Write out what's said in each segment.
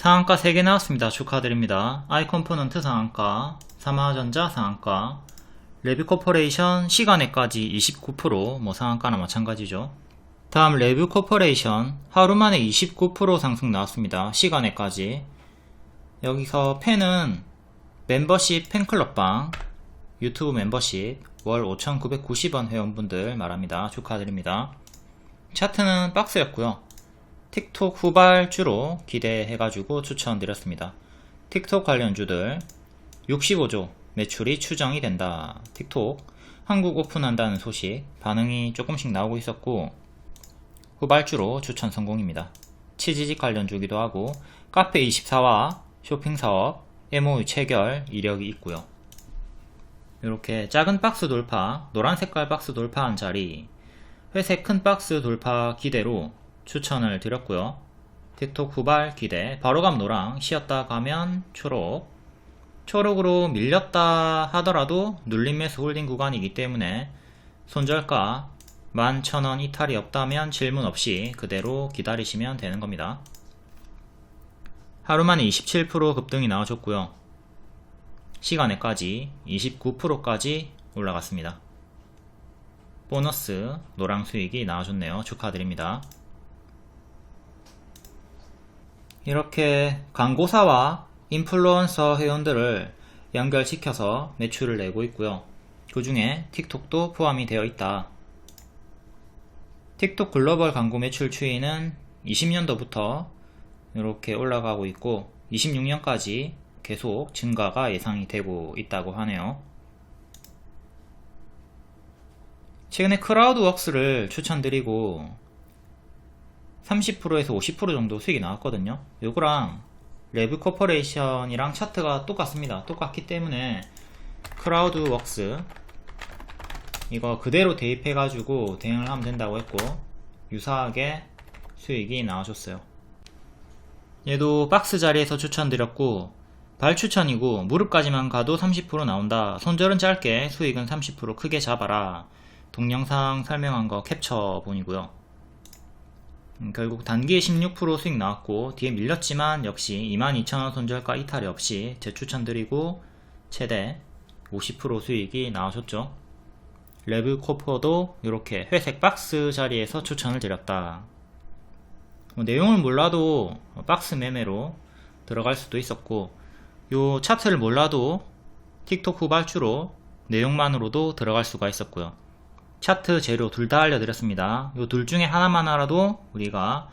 상한가 3개 나왔습니다. 축하드립니다. 아이컴포넌트 상한가, 삼화전자 상한가, 레뷰코퍼레이션 시간에까지 29%뭐 상한가나 마찬가지죠. 다음 레뷰코퍼레이션 하루 만에 29% 상승 나왔습니다. 시간에까지. 여기서 팬은 멤버십 팬클럽방 유튜브 멤버십 월 5,990원 회원분들 말합니다. 축하드립니다. 차트는 박스였고요. 틱톡 후발주로 기대해가지고 추천드렸습니다. 틱톡 관련주들 65조 매출이 추정이 된다. 틱톡 한국 오픈한다는 소식 반응이 조금씩 나오고 있었고 후발주로 추천 성공입니다. 치지직 관련주기도 하고 카페24와 쇼핑사업 MOU 체결 이력이 있고요. 이렇게 작은 박스 돌파, 노란 색깔 박스 돌파한 자리, 회색 큰 박스 돌파 기대로 추천을 드렸고요. 틱톡 후발 기대, 바로감 노랑, 쉬었다 가면 초록, 초록으로 밀렸다 하더라도 눌림 매수 홀딩 구간이기 때문에 손절가 11,000원 이탈이 없다면 질문 없이 그대로 기다리시면 되는 겁니다. 하루 만에 27% 급등이 나와줬고요. 시간에까지 29%까지 올라갔습니다. 보너스 노랑 수익이 나와줬네요. 축하드립니다. 이렇게 광고사와 인플루언서 회원들을 연결시켜서 매출을 내고 있고요. 그 중에 틱톡도 포함이 되어 있다. 틱톡 글로벌 광고 매출 추이는 20년도부터 이렇게 올라가고 있고 26년까지 계속 증가가 예상이 되고 있다고 하네요. 최근에 크라우드웍스를 추천드리고 30%에서 50% 정도 수익이 나왔거든요. 요거랑 레브 코퍼레이션이랑 차트가 똑같습니다. 똑같기 때문에 크라우드 웍스 이거 그대로 대입해 가지고 대응을 하면 된다고 했고 유사하게 수익이 나와줬어요. 얘도 박스 자리에서 추천드렸고 발 추천이고 무릎까지만 가도 30% 나온다. 손절은 짧게 수익은 30% 크게 잡아라. 동영상 설명한 거 캡처 본이고요. 음, 결국 단기에 16% 수익 나왔고 뒤에 밀렸지만 역시 22,000원 손절가 이탈이 없이 재추천드리고 최대 50% 수익이 나와줬죠. 레브 코퍼도 이렇게 회색 박스 자리에서 추천을 드렸다. 뭐 내용을 몰라도 박스 매매로 들어갈 수도 있었고 요 차트를 몰라도 틱톡 후발주로 내용만으로도 들어갈 수가 있었고요. 차트 재료 둘 다 알려드렸습니다. 요둘 중에 하나만 알아도 우리가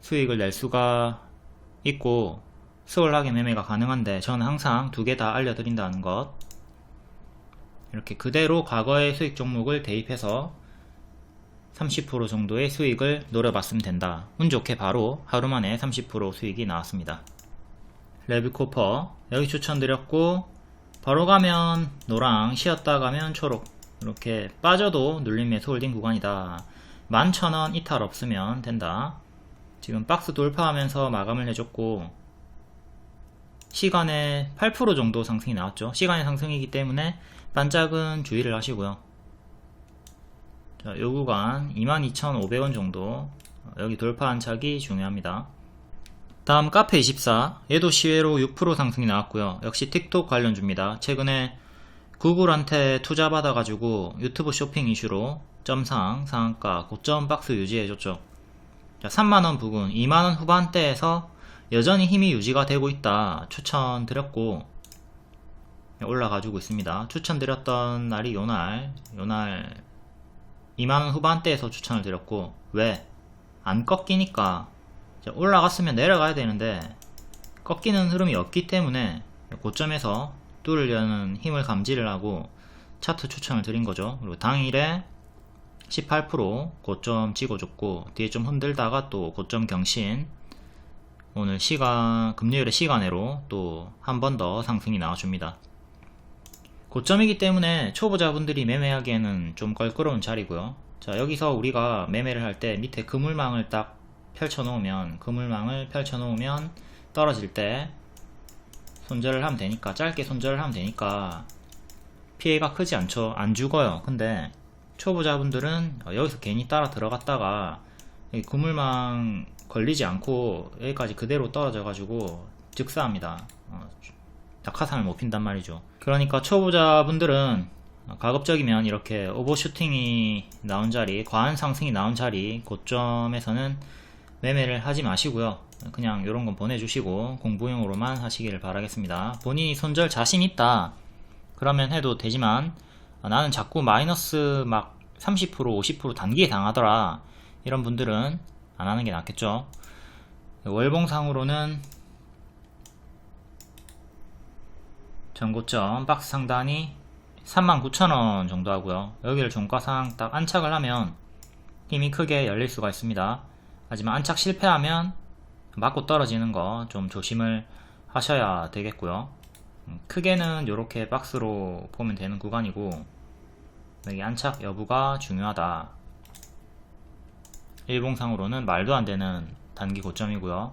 수익을 낼 수가 있고 수월하게 매매가 가능한데 저는 항상 두 개 다 알려드린다는 것 이렇게 그대로 과거의 수익 종목을 대입해서 30% 정도의 수익을 노려봤으면 된다. 운 좋게 바로 하루 만에 30% 수익이 나왔습니다. 레비코퍼 여기 추천드렸고 바로 가면 노랑 쉬었다 가면 초록 이렇게 빠져도 눌림의 홀딩 구간이다. 11,000원 이탈 없으면 된다. 지금 박스 돌파하면서 마감을 해줬고 시간에 8% 정도 상승이 나왔죠. 시간의 상승이기 때문에 반짝은 주의를 하시고요. 자, 요 구간 22,500원 정도 여기 돌파한 착이 중요합니다. 다음 카페24 얘도 시외로 6% 상승이 나왔고요. 역시 틱톡 관련주입니다. 최근에 구글한테 투자 받아가지고 유튜브 쇼핑 이슈로 점상 상한가 고점 박스 유지해줬죠. 자, 3만원 부근 2만원 후반대에서 여전히 힘이 유지가 되고 있다 추천드렸고 올라가지고 있습니다. 추천드렸던 날이 요날 요날 2만원 후반대에서 추천을 드렸고 왜? 안 꺾이니까 올라갔으면 내려가야 되는데 꺾이는 흐름이 없기 때문에 고점에서 뚫으려는 힘을 감지를 하고 차트 추천을 드린 거죠. 그리고 당일에 18% 고점 찍어줬고 뒤에 좀 흔들다가 또 고점 경신 오늘 시간 금요일의 시간으로 또 한 번 더 상승이 나와줍니다. 고점이기 때문에 초보자분들이 매매하기에는 좀 껄끄러운 자리고요. 자 여기서 우리가 매매를 할 때 밑에 그물망을 딱 펼쳐 놓으면 그물망을 펼쳐 놓으면 떨어질 때 손절을 하면 되니까 짧게 손절을 하면 되니까 피해가 크지 않죠. 안 죽어요. 근데 초보자분들은 여기서 괜히 따라 들어갔다가 그물망 걸리지 않고 여기까지 그대로 떨어져 가지고 즉사합니다 어, 낙하산을 못 핀단 말이죠 그러니까 초보자분들은 가급적이면 이렇게 오버슈팅이 나온 자리 과한 상승이 나온 자리 고점에서는 매매를 하지 마시고요 그냥 이런 건 보내주시고 공부용으로만 하시기를 바라겠습니다. 본인이 손절 자신 있다. 그러면 해도 되지만 아, 나는 자꾸 마이너스 막 30% 50% 단기에 당하더라. 이런 분들은 안 하는 게 낫겠죠. 월봉상으로는 전고점 박스 상단이 39,000원 정도 하고요. 여기를 종가상 딱 안착을 하면 힘이 크게 열릴 수가 있습니다. 하지만 안착 실패하면 맞고 떨어지는 거 좀 조심을 하셔야 되겠고요. 음, 크게는 이렇게 박스로 보면 되는 구간이고 여기 안착 여부가 중요하다. 일봉상으로는 말도 안 되는 단기 고점이고요.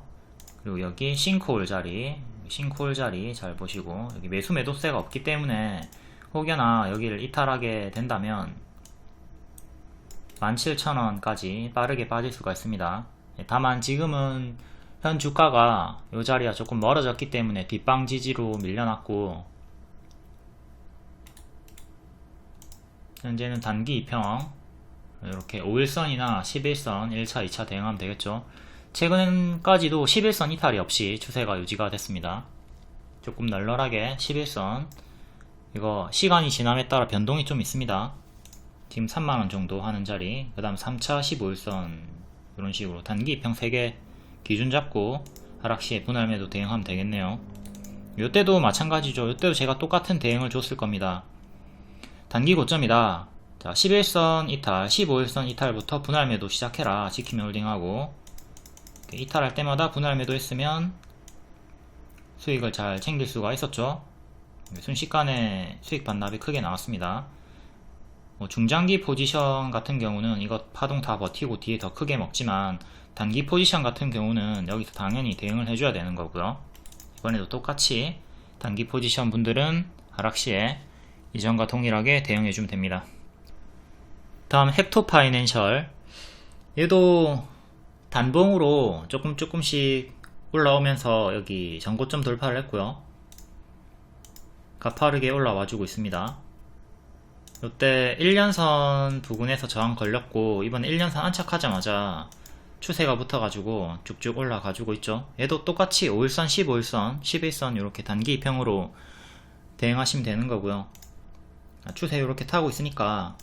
그리고 여기 싱크홀 자리 싱크홀 자리 잘 보시고 여기 매수 매도세가 없기 때문에 혹여나 여기를 이탈하게 된다면 17,000원까지 빠르게 빠질 수가 있습니다. 예, 다만 지금은 현 주가가 이 자리가 조금 멀어졌기 때문에 뒷방 지지로 밀려났고 현재는 단기 2평 이렇게 5일선이나 11선 1차 2차 대응하면 되겠죠. 최근까지도 11선 이탈이 없이 추세가 유지가 됐습니다. 조금 널널하게 11선 이거 시간이 지남에 따라 변동이 좀 있습니다. 지금 3만원 정도 하는 자리 그 다음 3차 15일선 이런 식으로 단기 2평 3개 기준 잡고 하락 시에 분할 매도 대응하면 되겠네요. 요때도 마찬가지죠. 요때도 제가 똑같은 대응을 줬을 겁니다. 단기 고점이다. 자 11선 이탈 15일선 이탈부터 분할 매도 시작해라. 지키면 홀딩하고. 이탈할 때마다 분할 매도 했으면 수익을 잘 챙길 수가 있었죠. 순식간에 수익 반납이 크게 나왔습니다. 뭐 중장기 포지션 같은 경우는 이것 파동 다 버티고 뒤에 더 크게 먹지만 단기 포지션 같은 경우는 여기서 당연히 대응을 해줘야 되는 거고요. 이번에도 똑같이 단기 포지션 분들은 하락시에 이전과 동일하게 대응해주면 됩니다. 다음 헥토 파이낸셜 얘도 단봉으로 조금 조금씩 올라오면서 여기 전고점 돌파를 했고요. 가파르게 올라와 주고 있습니다. 이때 1년선 부근에서 저항 걸렸고 이번에 1년선 안착하자마자 추세가 붙어가지고 쭉쭉 올라가지고 있죠. 얘도 똑같이 5일선, 15일선, 11선 이렇게 단기 2평으로 대응하시면 되는 거고요. 아, 추세 이렇게 타고 있으니까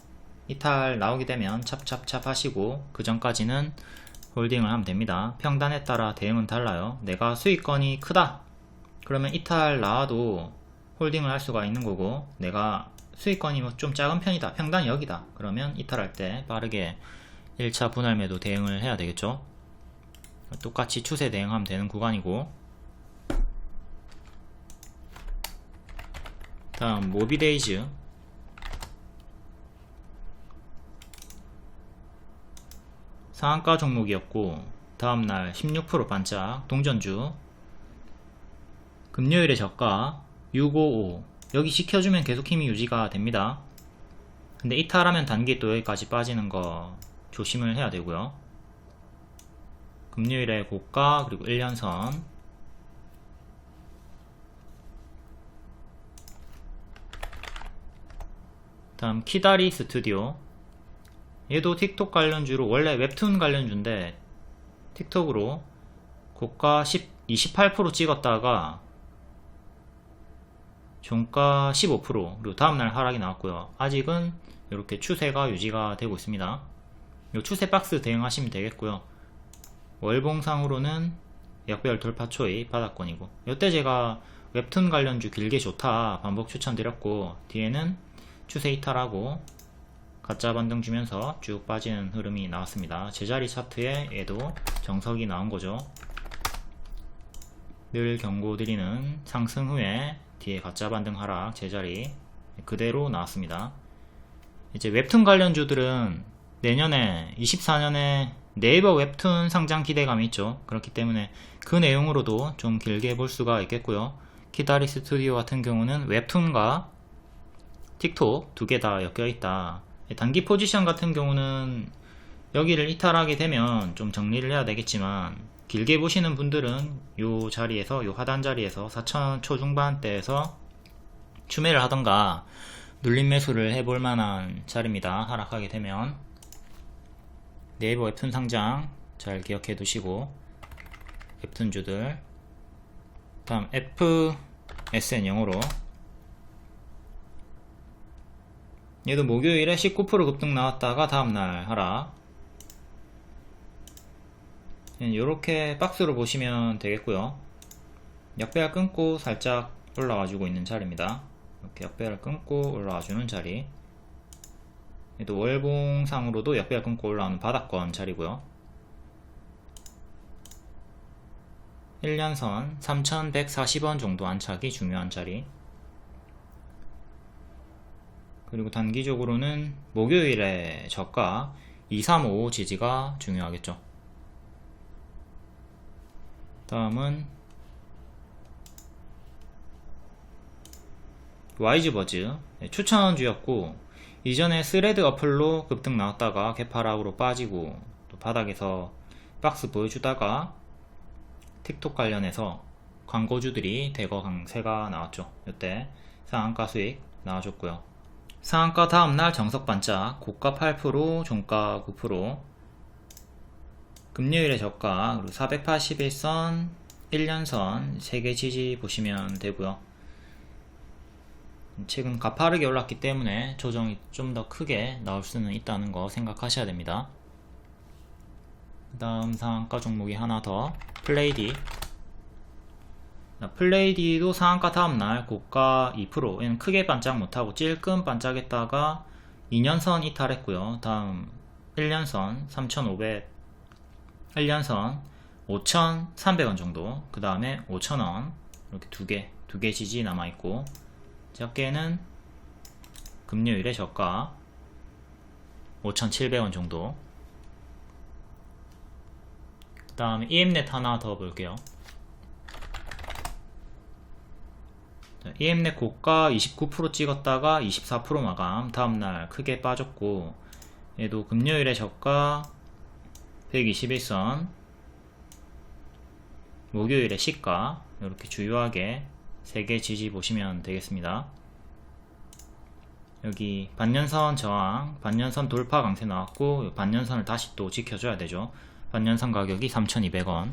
이탈 나오게 되면 찹찹찹 하시고 그 전까지는 홀딩을 하면 됩니다. 평단에 따라 대응은 달라요. 내가 수익권이 크다. 그러면 이탈 나와도 홀딩을 할 수가 있는 거고 내가 수익권이 뭐 좀 작은 편이다. 평단이 여기다. 그러면 이탈할 때 빠르게 1차 분할매도 대응을 해야 되겠죠. 똑같이 추세 대응하면 되는 구간이고. 다음 모비데이즈. 상한가 종목이었고 다음날 16% 반짝 동전주. 금요일에 저가 655 여기 지켜주면 계속 힘이 유지가 됩니다. 근데 이탈하면 단기 또 여기까지 빠지는 거 조심을 해야 되고요. 금요일에 고가 그리고 1년선. 다음 키다리 스튜디오. 얘도 틱톡 관련주로 원래 웹툰 관련주인데 틱톡으로 고가 10, 28% 찍었다가 종가 15% 그리고 다음날 하락이 나왔고요. 아직은 이렇게 추세가 유지가 되고 있습니다 요 추세 박스 대응하시면 되겠고요. 월봉상으로는 역별 돌파 초이 바닥권이고 이때 제가 웹툰 관련주 길게 좋다 반복 추천드렸고 뒤에는 추세 이탈하고 가짜 반등 주면서 쭉 빠지는 흐름이 나왔습니다. 제자리 차트에 얘도 정석이 나온 거죠. 늘 경고드리는 상승 후에 뒤에 가짜 반등 하락 제자리 그대로 나왔습니다. 이제 웹툰 관련주들은 내년에 24년에 네이버 웹툰 상장 기대감이 있죠. 그렇기 때문에 그 내용으로도 좀 길게 볼 수가 있겠고요. 키다리 스튜디오 같은 경우는 웹툰과 틱톡 두 개 다 엮여 있다. 단기 포지션 같은 경우는 여기를 이탈하게 되면 좀 정리를 해야 되겠지만 길게 보시는 분들은 요 자리에서 요 하단 자리에서 4천 초중반대에서 추매를 하던가 눌림 매수를 해볼 만한 자리입니다. 하락하게 되면 네이버 웹툰 상장 잘 기억해 두시고 웹툰주들. 다음 FSN 영어로. 얘도 목요일에 19% 급등 나왔다가 다음날 하락 이렇게 박스로 보시면 되겠고요. 역배열 끊고 살짝 올라와주고 있는 자리입니다. 이렇게 역배열 끊고 올라와주는 자리 얘도 월봉상으로도 역배열 끊고 올라오는 바닥권 자리고요. 1년선 3140원 정도 안착이 중요한 자리. 그리고 단기적으로는 목요일에 저가 235 지지가 중요하겠죠. 다음은 와이즈버즈. 네, 추천주였고 이전에 스레드 어플로 급등 나왔다가 개파락으로 빠지고 또 바닥에서 박스 보여주다가 틱톡 관련해서 광고주들이 대거 강세가 나왔죠. 이때 상한가 수익 나와줬고요. 상한가 다음날 정석 반짝 고가 8% 종가 9% 금요일에 저가 그리고 481선 1년선 3개 지지 보시면 되고요. 최근 가파르게 올랐기 때문에 조정이 좀 더 크게 나올 수는 있다는 거 생각하셔야 됩니다. 그 다음 상한가 종목이 하나 더 플레이디 플레이디도 상한가 다음날 고가 2%는 크게 반짝 못하고 찔끔 반짝했다가 2년선 이탈했고요. 다음 1년선 3,500 1년선 5,300원 정도 그 다음에 5,000원 이렇게 두 개, 두 개 지지 남아있고 적게는 금요일에 저가 5,700원 정도. 그 다음에 EMNet 하나 더 볼게요. 자, EMNet 고가 29% 찍었다가 24% 마감. 다음날 크게 빠졌고 얘도 금요일에 저가 121선. 목요일에 시가. 이렇게 주요하게 3개 지지 보시면 되겠습니다. 여기 반년선 저항 반년선 돌파 강세 나왔고 반년선을 다시 또 지켜줘야 되죠. 반년선 가격이 3200원